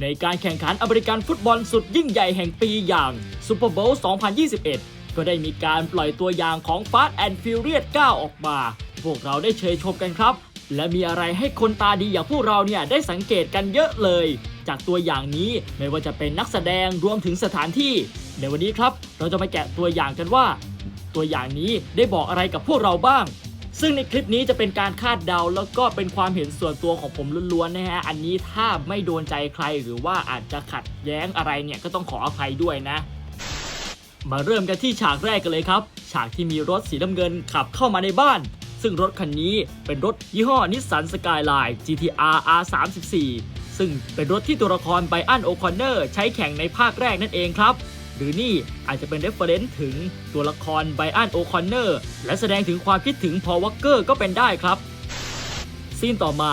ในการแข่งขันอเมริกันฟุตบอลสุดยิ่งใหญ่แห่งปีอย่าง Super Bowl 2021 ก็ได้มีการปล่อยตัวอย่างของ Fast and Furious 9 ออกมา พวกเราได้เชยชมกันครับ และมีอะไรให้คนตาดีอย่างพวกเราเนี่ยได้สังเกตกันเยอะเลย จากตัวอย่างนี้ไม่ว่าจะเป็นนักแสดงรวมถึงสถานที่ ในวันนี้ครับ เราจะมาแกะตัวอย่างกันว่า ตัวอย่างนี้ได้บอกอะไรกับพวกเราบ้าง ซึ่งในคลิปนี้จะเป็นการคาดเดาแล้วก็เป็นความเห็นส่วนตัวของผมล้วนๆนะฮะ อันนี้ถ้าไม่โดนใจใครหรือว่าอาจจะขัดแย้งอะไรเนี่ยก็ต้องขออภัยด้วยนะ มาเริ่มกันที่ฉากแรกกันเลยครับ ฉากที่มีรถสีน้ำเงินขับเข้ามาในบ้าน ซึ่งรถคันนี้เป็นรถยี่ห้อนิสสันสกายไลน์ GTR R34 ซึ่งเป็นรถที่ตัวละครไบอันโอคอนเนอร์ใช้แข่งในภาคแรกนั่นเองครับ หรือนี่อาจจะเป็นเรฟเฟรนซ์ถึงตัวละครไบอันโอคอนเนอร์และแสดงถึงความคิดถึงพอวักเกอร์ก็เป็นได้ครับซีนต่อมา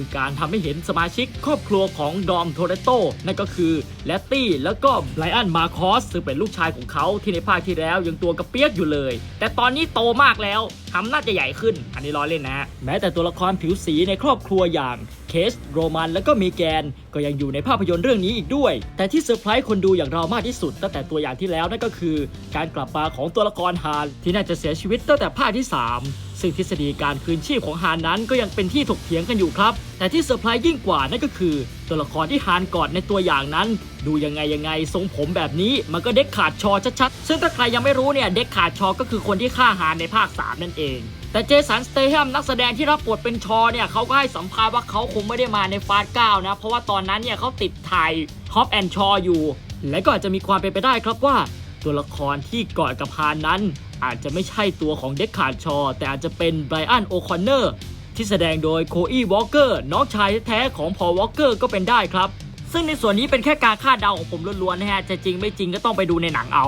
คือการทำให้เห็นสมาชิกครอบครัวของดอมโทเรโตนั่นก็คือแลตตี้แล้วก็ไบรอันมาคอสซึ่งเป็นลูกชายของเขาที่ในภาคที่แล้วยังตัวกระเปียกอยู่เลย แต่ตอนนี้โตมากแล้วทำน่าจะใหญ่ขึ้น อันนี้ล้อเล่นนะ แม้แต่ตัวละครผิวสีในครอบครัวอย่างเคสโรมันแล้วก็เมแกน ก็ยังอยู่ในภาพยนตร์เรื่องนี้อีกด้วย แต่ที่เซอร์ไพรส์คนดูอย่างเรามากที่สุด ตั้งแต่ตัวอย่างที่แล้วนั่นก็คือ การกลับมาของตัวละครฮานที่น่าจะเสียชีวิตตั้งแต่ภาคที่ 3 ซึ่งทฤษฎีการคืนชีพของฮานนั้นก็ยังเป็นที่ถกเถียงกันอยู่ครับ แต่ที่เซอร์ไพรส์ยิ่งกว่านั่นก็คือ ตัวละครที่ฮานกอดในตัวอย่างนั้น ดูยังไงยังไงทรงผมแบบนี้ มันก็เด็กขาดชอชัดๆ ซึ่งถ้าใครยังไม่รู้เนี่ยเด็กขาดชอก็คือคนที่ฆ่าฮานในภาค 3 นั่นเองแต่เจสันสเตแฮมนักแสดงที่รับบทเป็นชอเนี่ยเขาก็ให้สัมภาษณ์ว่าเขาคงไม่ได้มาในฟาสเก้านะ เพราะว่าตอนนั้นเนี่ยเขาติดถ่ายฮอปแอนชออยู่ และก็อาจจะมีความเป็นไปได้ครับว่า ตัวละครที่กอดกับฮานนั้น อาจจะไม่ใช่ตัวของเด็กขาดชอ แต่อาจจะเป็นไบรอันโอคอนเนอร์ที่แสดงโดยโคอีวอลเกอร์น้องชายแท้ๆของพอวอลเกอร์ก็เป็นได้ครับ ซึ่งในส่วนนี้เป็นแค่การคาดเดาของผมล้วนๆนะฮะจะจริงไม่จริงก็ต้องไปดูในหนังเอา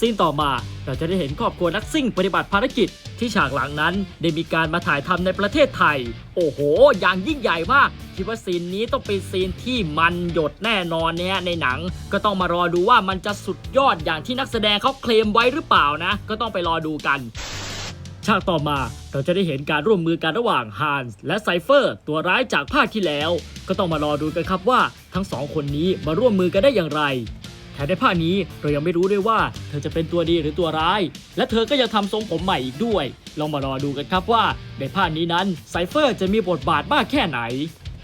ซีนต่อมา เราจะได้เห็นครอบครัวนักซิ่งปฏิบัติภารกิจ ที่ฉากหลังนั้นได้มีการมาถ่ายทำในประเทศไทย โอ้โห อย่างยิ่งใหญ่มากคิดว่าซีนนี้ต้องเป็นซีนที่มันหยดแน่นอนเนี่ยในหนัง ก็ต้องมารอดูว่ามันจะสุดยอดอย่างที่นักแสดงเขาเคลมไว้หรือเปล่านะ ก็ต้องไปรอดูกันฉากต่อมาเราจะได้เห็นการร่วมมือกันระหว่างฮานส์และไซเฟอร์ ตัวร้ายจากภาคที่แล้ว ก็ต้องมารอดูกันครับว่าทั้งสองคนนี้มาร่วมมือกันได้อย่างไร ถมในภาคนี้เรายังไม่รู้ด้วยว่าเธอจะเป็นตัวดีหรือตัวร้าย และเธอก็ยังทำทรงผมใหม่อีกด้วย ลองมารอดูกันครับว่า ในภาคนี้นั้นไซเฟอร์จะมีบทบาทมากแค่ไหน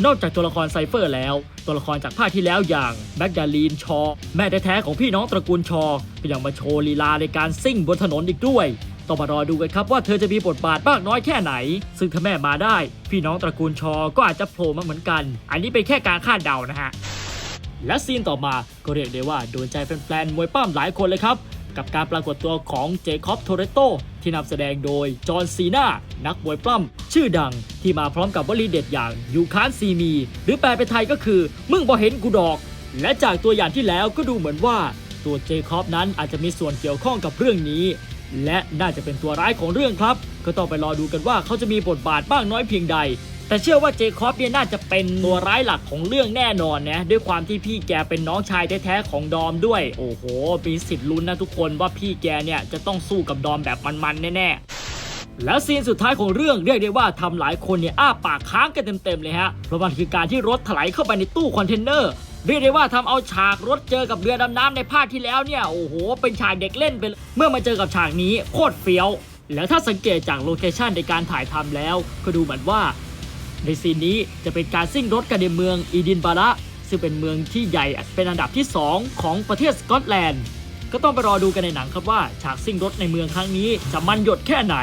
นอกจากตัวละครไซเฟอร์แล้ว ตัวละครจากภาคที่แล้วอย่างแบ็กดาลีนชอ แม่แท้ๆของพี่น้องตระกูลชอ ก็ยังมาโชว์ลีลาในการซิ่งบนถนนอีกด้วยต้องมารอดูกันครับว่าเธอจะมีบทบาทมากน้อยแค่ไหน ซึ่งถ้าแม่มาได้ พี่น้องตระกูลชอ ก็อาจจะโผล่มาเหมือนกัน อันนี้เป็นแค่การคาดเดานะฮะ และซีนต่อมาก็เรียกได้ว่าโดนใจแฟนๆมวยปั้มหลายคนเลยครับ กับการปรากฏตัวของเจคอบโทเรโตที่นำแสดงโดยจอห์นซีนานักมวยปล้ำชื่อดัง ที่มาพร้อมกับวลีเด็ดอย่างยูคานซีมี หรือแปลเป็นไทยก็คือ มึงบ่เห็นกูดอก และจากตัวอย่างที่แล้วก็ดูเหมือนว่าตัวเจคอบนั้นอาจจะมีส่วนเกี่ยวข้องกับเรื่องนี้ และน่าจะเป็นตัวร้ายของเรื่องครับ ก็ต้องไปรอดูกันว่าเขาจะมีบทบาทบ้างน้อยเพียงใด แต่เชื่อว่าเจคอบเนี่ยน่าจะเป็นตัวร้ายหลักของเรื่องแน่นอนนะด้วยความที่พี่แกเป็นน้องชายแท้ๆของดอมด้วย โอ้โหมีสิทธิ์ลุ้นนะทุกคนว่าพี่แกเนี่ยจะต้องสู้กับดอมแบบมันๆแน่ๆแล้วซีนสุดท้ายของเรื่องเรียกได้ว่าทำหลายคนเนี่ยอ้าปากค้างกันเต็มๆเลยฮะ เพราะมันคือการที่รถถลายเข้าไปในตู้คอนเทนเนอร์ เรียกได้ว่าทำเอาฉากรถเจอกับเรือดำน้ำในภาคที่แล้วเนี่ย โอ้โห เป็นฉากเด็กเล่นไปเลยเมื่อมาเจอกับฉากนี้โคตรเฟี้ยว แล้วถ้าสังเกตจากโลเคชันในการถ่ายทำแล้ว ก็ดูเหมือนว่า ในซีนนี้จะเป็นการซิ่งรถกันในเมืองอีดินบาระซึ่งเป็นเมืองที่ใหญ่เป็นอันดับที่ 2 ของประเทศสกอตแลนด์ ก็ต้องไปรอดูกันในหนังครับว่าฉากซิ่งรถในเมืองครั้งนี้จะมันหยดแค่ไหน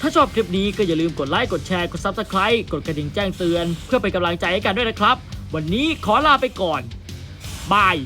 ถ้าชอบคลิปนี้ก็อย่าลืมกดไลค์ กดแชร์ กด Subscribe กดกระดิ่งแจ้งเตือน เพื่อเป็นกำลังใจให้กันด้วยนะครับ วันนี้ขอลาไปก่อนบาย